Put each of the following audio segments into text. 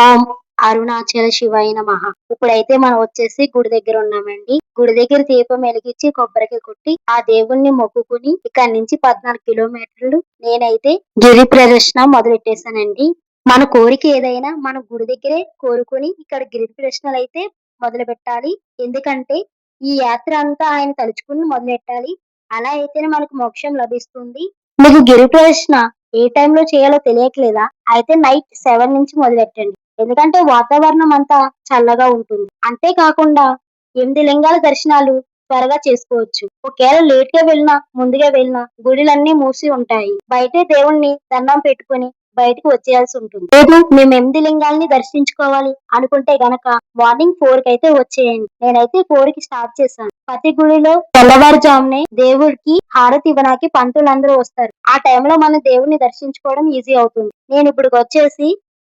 ఓం అరుణాచల శివాయ నమ. ఇప్పుడైతే మనం వచ్చేసి గుడి దగ్గర ఉన్నామండి. గుడి దగ్గర దీపం వెలిగించి కొబ్బరికి కొట్టి ఆ దేవుణ్ణి మొక్కుకుని ఇక్కడ నుంచి పద్నాలుగు కిలోమీటర్లు నేనైతే గిరి ప్రదర్శన మొదలెట్టేశానండి మన కోరిక ఏదైనా మన గుడి దగ్గరే కోరుకుని ఇక్కడ గిరి ప్రదర్శనలు అయితే మొదలు పెట్టాలి ఎందుకంటే ఈ యాత్ర అంతా ఆయన తలుచుకుని మొదలెట్టాలి. అలా అయితేనే మనకు మోక్షం లభిస్తుంది. మీకు గిరి ప్రదర్శన ఏ టైంలో చేయాలో తెలియట్లేదా? అయితే నైట్ సెవెన్ నుంచి మొదలెట్టండి. ఎందుకంటే వాతావరణం అంతా చల్లగా ఉంటుంది. అంతేకాకుండా ఎనిమిది లింగాల దర్శనాలు త్వరగా చేసుకోవచ్చు. ఒకవేళ లేట్గా వెళ్ళినా ముందుగా వెళ్ళినా గుడిలన్నీ మూసి ఉంటాయి. బయటే దేవుణ్ణి దండం పెట్టుకుని బయటకు వచ్చేయాల్సి ఉంటుంది. లేదు మేము ఎనిమిది లింగాల్ని దర్శించుకోవాలి అనుకుంటే గనక మార్నింగ్ ఫోర్కి అయితే వచ్చేయండి. నేనైతే ఫోర్కి స్టార్ట్ చేశాను. ప్రతి గుడిలో తెల్లవారుజామునే దేవుడికి హారతి ఇవ్వడానికి పంతులందరూ వస్తారు. ఆ టైంలో మనం దేవుడిని దర్శించుకోవడం ఈజీ అవుతుంది. నేను ఇప్పుడు వచ్చేసి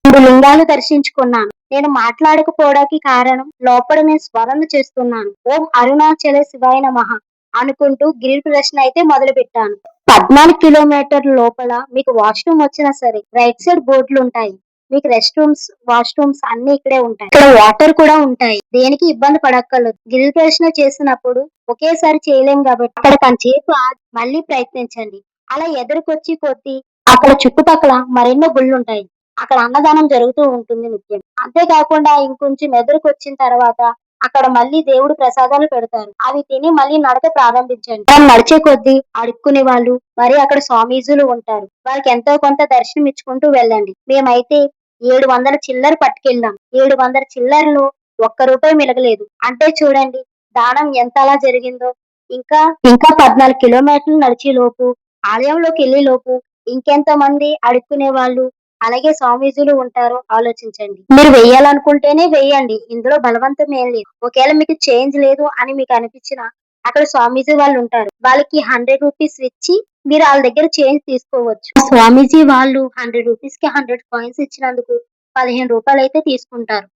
మూడు లింగాలు దర్శించుకున్నాను. నేను మాట్లాడకపోవడానికి కారణం లోపల నేను స్మరణ చేస్తున్నాను. ఓం అరుణాచల శివాయ నమః అనుకుంటూ గిరి ప్రశ్న అయితే మొదలు పెట్టాను పద్నాలుగు కిలోమీటర్ల లోపల మీకు వాష్రూమ్ వచ్చినా సరే రైట్ సైడ్ బోర్డులు ఉంటాయి. మీకు రెస్ట్ రూమ్స్ వాష్రూమ్స్ అన్ని ఇక్కడే ఉంటాయి. ఇక్కడ వాటర్ కూడా ఉంటాయి. దేనికి ఇబ్బంది పడక్కర్లేదు. గిరి ప్రశ్న చేసినప్పుడు ఒకేసారి చేయలేం కాబట్టి అక్కడ కొంచెంసేపు మళ్ళీ ప్రయత్నించండి. అలా ఎదురుకొచ్చి కొద్ది అక్కడ చుట్టుపక్కల మరెన్నో గుళ్ళు ఉంటాయి. అక్కడ అన్నదానం జరుగుతూ ఉంటుంది నిత్యం. అంతేకాకుండా ఇంకొంచెం ఎదురుకు వచ్చిన తర్వాత అక్కడ మళ్ళీ దేవుడు ప్రసాదాలు పెడతారు. అవి తిని మళ్ళీ నడక ప్రారంభించండి. మనం నడిచే కొద్దీ అడుక్కునే వాళ్ళు మరి అక్కడ స్వామీజులు ఉంటారు. వాళ్ళకి ఎంతో కొంత దర్శనం ఇచ్చుకుంటూ వెళ్ళండి. మేమైతే ఏడు వందల చిల్లర పట్టుకెళ్ళాం. ఏడు వందల చిల్లరలు ఒక్క రూపాయి మిలగలేదు. అంటే చూడండి దానం ఎంత అలా జరిగిందో. ఇంకా ఇంకా పద్నాలుగు కిలోమీటర్లు నడిచే లోపు ఆలయంలోకి వెళ్ళే లోపు ఇంకెంత మంది అడుక్కునే వాళ్ళు అలాగే స్వామీజీలు ఉంటారు ఆలోచించండి. మీరు వెయ్యాలనుకుంటేనే వెయ్యండి. ఇందులో బలవంతం ఏం లేదు. ఒకవేళ మీకు చేంజ్ లేదు అని మీకు అనిపించిన అక్కడ స్వామీజీ వాళ్ళు ఉంటారు. వాళ్ళకి హండ్రెడ్ రూపీస్ ఇచ్చి మీరు వాళ్ళ దగ్గర చేంజ్ తీసుకోవచ్చు. స్వామీజీ వాళ్ళు హండ్రెడ్ రూపీస్కి హండ్రెడ్ కాయిన్స్ ఇచ్చినందుకు పదిహేను రూపాయలు అయితే తీసుకుంటారు.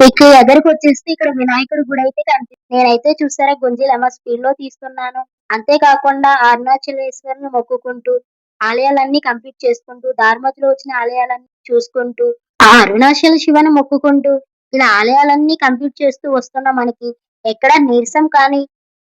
ఇక ఎదరికి వచ్చేస్తే ఇక్కడ వినాయకుడు గుడి అయితే కనిపిస్తుంది నేనైతే చూసారా గుంజీలు స్పీడ్లో తీస్తున్నాను. అంతేకాకుండా అరుణాచలేశ్వరిని మొక్కుకుంటూ ఆలయాలన్నీ కంప్లీట్ చేసుకుంటూ దారిమధ్యలో వచ్చిన ఆలయాలన్నీ చూసుకుంటూ ఆ అరుణాచల శివని మొక్కుకుంటూ ఇలా ఆలయాలన్నీ కంప్లీట్ చేస్తూ వస్తున్న మనకి ఎక్కడ నీరసం కానీ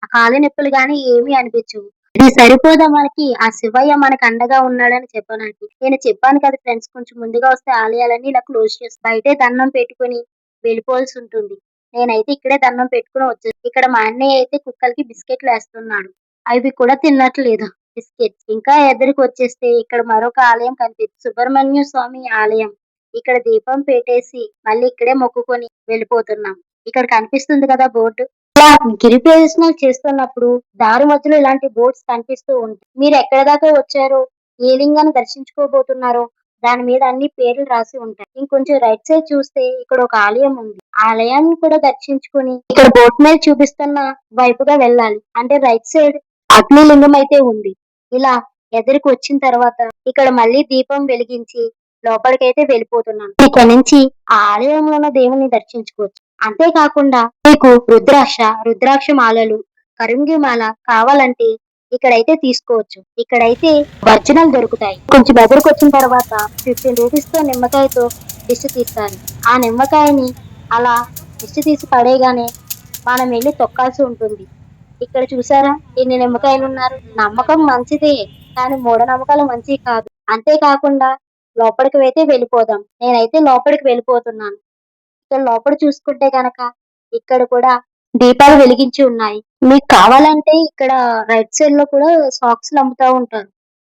కాలు నొప్పులు కానీ ఏమీ అనిపించవు. ఇది సరిపోదా మనకి? ఆ శివయ్య మనకి అండగా ఉన్నాడని చెప్పడానికి నేను చెప్పాను కదా ఫ్రెండ్స్ కొంచెం ముందుగా వస్తే ఆలయాలన్నీ ఇలా క్లోజ్ చేసి బయటే దండం పెట్టుకుని వెళ్ళిపోవాల్సి ఉంటుంది. నేనైతే ఇక్కడే దండం పెట్టుకుని వచ్చేసి ఇక్కడ మా అన్నయ్య అయితే కుక్కలకి బిస్కెట్లు వేస్తున్నాడు. అవి కూడా తిన్నట్లేదు బిస్కెట్. ఇంకా ఎదురుకు వచ్చేస్తే ఇక్కడ మరొక ఆలయం కనిపిస్తుంది సుబ్రహ్మణ్య స్వామి ఆలయం. ఇక్కడ దీపం పెట్టేసి మళ్ళీ ఇక్కడే మొక్కుకొని వెళ్ళిపోతున్నాం. ఇక్కడ కనిపిస్తుంది కదా బోర్డు. ఇలా గిరి ప్రదర్శనలు చేస్తున్నప్పుడు దారి మధ్యలో ఇలాంటి బోర్డ్స్ కనిపిస్తూ ఉంటాయి. మీరు ఎక్కడ దాకా వచ్చారో ఏ లింగాన్ని దర్శించుకోబోతున్నారో దాని మీద అన్ని పేర్లు రాసి ఉంటాయి. ఇంకొంచెం రైట్ సైడ్ చూస్తే ఇక్కడ ఒక ఆలయం ఉంది. ఆలయాన్ని కూడా దర్శించుకుని ఇక్కడ బోట్ మీద చూపిస్తున్న వైపుగా వెళ్ళాలి. అంటే రైట్ సైడ్ అగ్నిలింగం అయితే ఉంది. ఇలా ఎదురుకు వచ్చిన తర్వాత ఇక్కడ మళ్ళీ దీపం వెలిగించి లోపలికైతే వెళ్ళిపోతున్నాను. ఇక్కడ నుంచి ఆ ఆలయంలో ఉన్న దేవుని దర్శించుకోవచ్చు. అంతేకాకుండా మీకు రుద్రాక్ష రుద్రాక్ష మాలలు కరుంగి మాల కావాలంటే ఇక్కడైతే తీసుకోవచ్చు. ఇక్కడైతే వర్జనలు దొరుకుతాయి. కొంచెం ఎదురుకు వచ్చిన తర్వాత ఫిఫ్టీన్ రూపీస్తో నిమ్మకాయతో దిష్టి తీస్తారు. ఆ నిమ్మకాయని అలా దిష్టి తీసి పడేగానే మనం వెళ్ళి తొక్కాల్సి ఉంటుంది. ఇక్కడ చూసారా? ఎన్ని నిమ్మకాయలు ఉన్నారు నమ్మకం మంచిదే కానీ మూఢనమ్మకాలు మంచివి కాదు. అంతేకాకుండా లోపలికి అయితే వెళ్ళిపోదాం. నేనైతే లోపలికి వెళ్ళిపోతున్నాను. ఇక్కడ లోపల చూసుకుంటే గనక ఇక్కడ కూడా దీపాలు వెలిగించి ఉన్నాయి. మీకు కావాలంటే ఇక్కడ రైట్ సైడ్లో కూడా సాక్స్ అమ్ముతా ఉంటారు.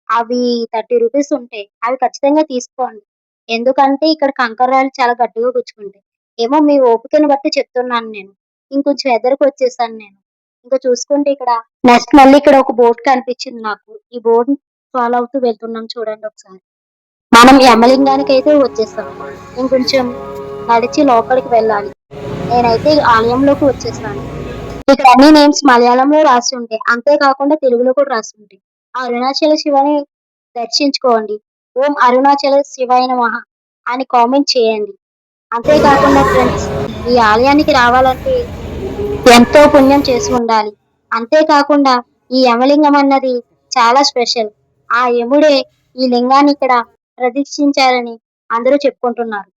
అవి థర్టీ రూపీస్ ఉంటాయి. అవి ఖచ్చితంగా తీసుకోండి. ఎందుకంటే ఇక్కడ కంకర్రాలు చాలా గట్టిగా గుచ్చుకుంటాయి. ఏమో మీ ఓపికను బట్టి చెప్తున్నాను నేను. ఇంకొంచెం ఎదరికి వచ్చేసాను నేను. ఇంకా చూసుకుంటే ఇక్కడ నెక్స్ట్ మళ్ళీ ఇక్కడ ఒక బోర్డు కనిపించింది నాకు. ఈ బోర్డు ఫాలో అవుతూ వెళ్తున్నాం చూడండి ఒకసారి. మనం యమలింగానికి అయితే వచ్చేసాం ఇంకొంచెం నడిచి లోపలికి వెళ్ళాలి. నేనైతే ఆలయంలోకి వచ్చేసాను. ఇక్కడ అన్ని నేమ్స్ మలయాళంలో రాసి ఉంటాయి. అంతేకాకుండా తెలుగులో కూడా రాసి ఉంటాయి. ఆ అరుణాచల శివని దర్శించుకోండి. ఓం అరుణాచల శివైన మహా అని కామెంట్ చేయండి. అంతేకాకుండా ఫ్రెండ్స్ ఈ ఆలయానికి రావాలంటే ఎంతో పుణ్యం చేసి ఉండాలి. అంతేకాకుండా ఈ యమలింగం అన్నది చాలా స్పెషల్. ఆ యముడే ఈ లింగాన్ని ఇక్కడ ప్రదర్శించారని అందరూ చెప్పుకుంటున్నారు.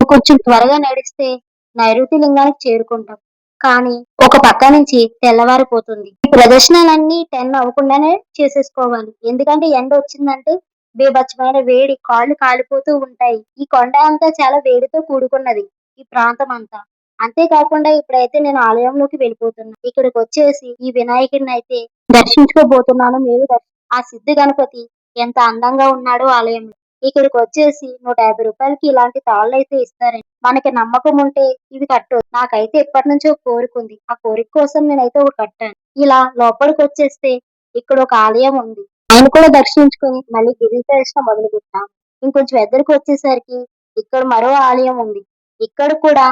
కొంచెం త్వరగా నడిస్తే నైరుతి లింగానికి చేరుకుంటాం. కానీ ఒక పక్క నుంచి తెల్లవారిపోతుంది. ఈ ప్రదర్శనలన్నీ టెన్ అవ్వకుండానే చేసేసుకోవాలి. ఎందుకంటే ఎండ వచ్చిందంటే బీభత్సమైన వేడి కాళ్ళు కాలిపోతూ ఉంటాయి. ఈ కొండ అంతా చాలా వేడితో కూడుకున్నది. ఈ ప్రాంతం అంతా. అంతేకాకుండా ఇప్పుడైతే నేను ఆలయంలోకి వెళ్ళిపోతున్నాను ఇక్కడికి వచ్చేసి ఈ వినాయకుడిని అయితే దర్శించుకోబోతున్నాను. మీరు ఆ సిద్ధి గణపతి ఎంత అందంగా ఉన్నాడో ఆలయంలో. ఇక్కడికి వచ్చేసి నూట యాభై రూపాయలకి ఇలాంటి తాళ్ళు అయితే ఇస్తారండి. మనకి నమ్మకం ఉంటే ఇవి కట్టు నాకైతే ఎప్పటి నుంచో కోరిక ఉంది. ఆ కోరిక కోసం నేనైతే ఒకటి కట్టాను. ఇలా లోపలికి వచ్చేస్తే ఇక్కడ ఒక ఆలయం ఉంది. ఆయన కూడా దర్శించుకొని మళ్ళీ గిరి ప్రదర్శన మొదలు పెట్టాం ఇంకొంచెం ఎద్దరికి వచ్చేసరికి ఇక్కడ మరో ఆలయం ఉంది. ఇక్కడ కూడా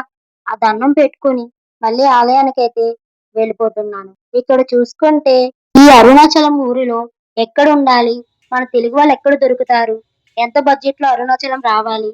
ఆ దండం పెట్టుకుని మళ్ళీ ఆలయానికి అయితే వెళ్ళిపోతున్నాను. ఇక్కడ చూసుకుంటే ఈ అరుణాచలం ఊరిలో ఎక్కడ ఉండాలి మన తెలుగు వాళ్ళు ఎక్కడ దొరుకుతారు? ఎంత బడ్జెట్లో అరుణాచలం రావాలి?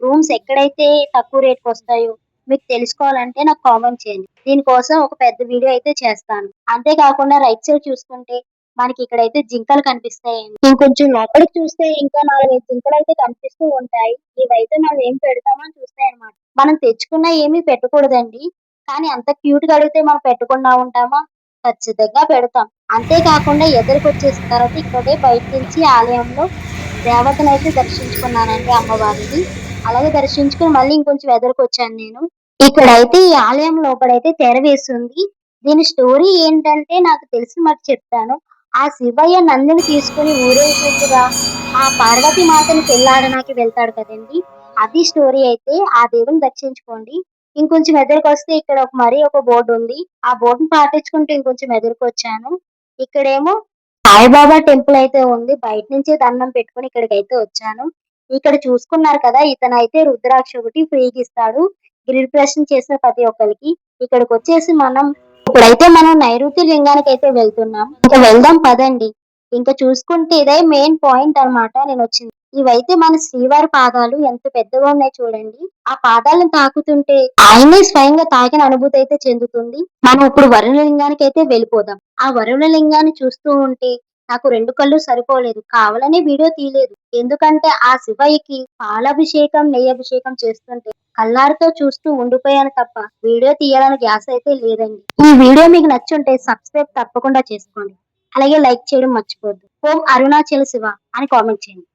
రూమ్స్ ఎక్కడైతే తక్కువ రేట్కి వస్తాయో మీకు తెలుసుకోవాలంటే నాకు కామెంట్ చేయండి. దీనికోసం ఒక పెద్ద వీడియో అయితే చేస్తాను. అంతేకాకుండా రైట్ సైడ్ చూసుకుంటే మనకి ఇక్కడైతే జింకలు కనిపిస్తాయండి. ఇంకొంచెం లోపలికి చూస్తే ఇంకా నాలుగైదు జింకలు అయితే కనిపిస్తూ ఉంటాయి. ఇవైతే మనం ఏం పెడతామని చూస్తాయి అన్నమాట. మనం తెచ్చుకున్న ఏమీ పెట్టకూడదండి. కానీ అంత క్యూట్గా అడిగితే మనం పెట్టకుండా ఉంటామా? ఖచ్చితంగా పెడతాం. అంతేకాకుండా ఎదురుకు వచ్చేసిన తర్వాత ఇక్కడే బయట నుంచి ఆలయంలో దేవతను అయితే దర్శించుకున్నానండి అమ్మవారిని. అలాగే దర్శించుకుని మళ్ళీ ఇంకొంచెం ఎదురుకు వచ్చాను నేను. ఇక్కడైతే ఈ ఆలయం లోపలైతే తెర వేసింది. దీని స్టోరీ ఏంటంటే నాకు తెలిసి మరి చెప్తాను. ఆ శివయ్య నందిని తీసుకుని ఊరేగింపుగా ఆ పార్వతి మాతని పెళ్ళాడడానికి వెళ్తాడు కదండి. అది స్టోరీ అయితే ఆ దేవుని దర్శించుకోండి. ఇంకొంచెం ఎదురుకు వస్తే ఇక్కడ ఒక మరి ఒక బోర్డు ఉంది. ఆ బోర్డుని పాటించుకుంటూ ఇంకొంచెం ఎదురుకు వచ్చాను ఇక్కడేమో సాయిబాబా టెంపుల్ అయితే ఉంది. బయట నుంచే దండం పెట్టుకుని ఇక్కడికి అయితే వచ్చాను. ఇక్కడ చూసుకున్నారు కదా ఇతను అయితే రుద్రాక్ష ఒకటి ఫ్రీగా ఇస్తాడు. గిరి ప్రశ్న చేసిన ప్రతి ఒక్కరికి. ఇక్కడికి వచ్చేసి మనం ఇప్పుడైతే మనం నైరుతి లింగానికి అయితే వెళ్తున్నాం. ఇంకా వెళ్దాం పదండి. ఇంకా చూసుకుంటే ఇదే మెయిన్ పాయింట్ అన్నమాట నేను వచ్చింది ఇవైతే మన శ్రీవారి పాదాలు ఎంత పెద్దగా ఉన్నాయి చూడండి. ఆ పాదాలను తాకుతుంటే ఆయనే స్వయంగా తాకిన అనుభూతి అయితే చెందుతుంది. మనం ఇప్పుడు వరుణ లింగానికి అయితే వెళ్ళిపోదాం. ఆ వరుణ లింగాన్ని చూస్తూ ఉంటే నాకు రెండు కళ్ళు సరిపోలేదు. కావాలనే వీడియో తీయలేదు. ఎందుకంటే ఆ శివయ్యకి పాలాభిషేకం నెయ్యి అభిషేకం చేస్తుంటే కళ్ళారితో చూస్తూ ఉండిపోయాను తప్ప వీడియో తీయాలని గ్యాస్ అయితే లేదండి. ఈ వీడియో మీకు నచ్చుంటే సబ్స్క్రైబ్ తప్పకుండా చేసుకోండి. అలాగే లైక్ చేయడం మర్చిపోద్దు ఓం అరుణాచల శివ అని కామెంట్ చేయండి.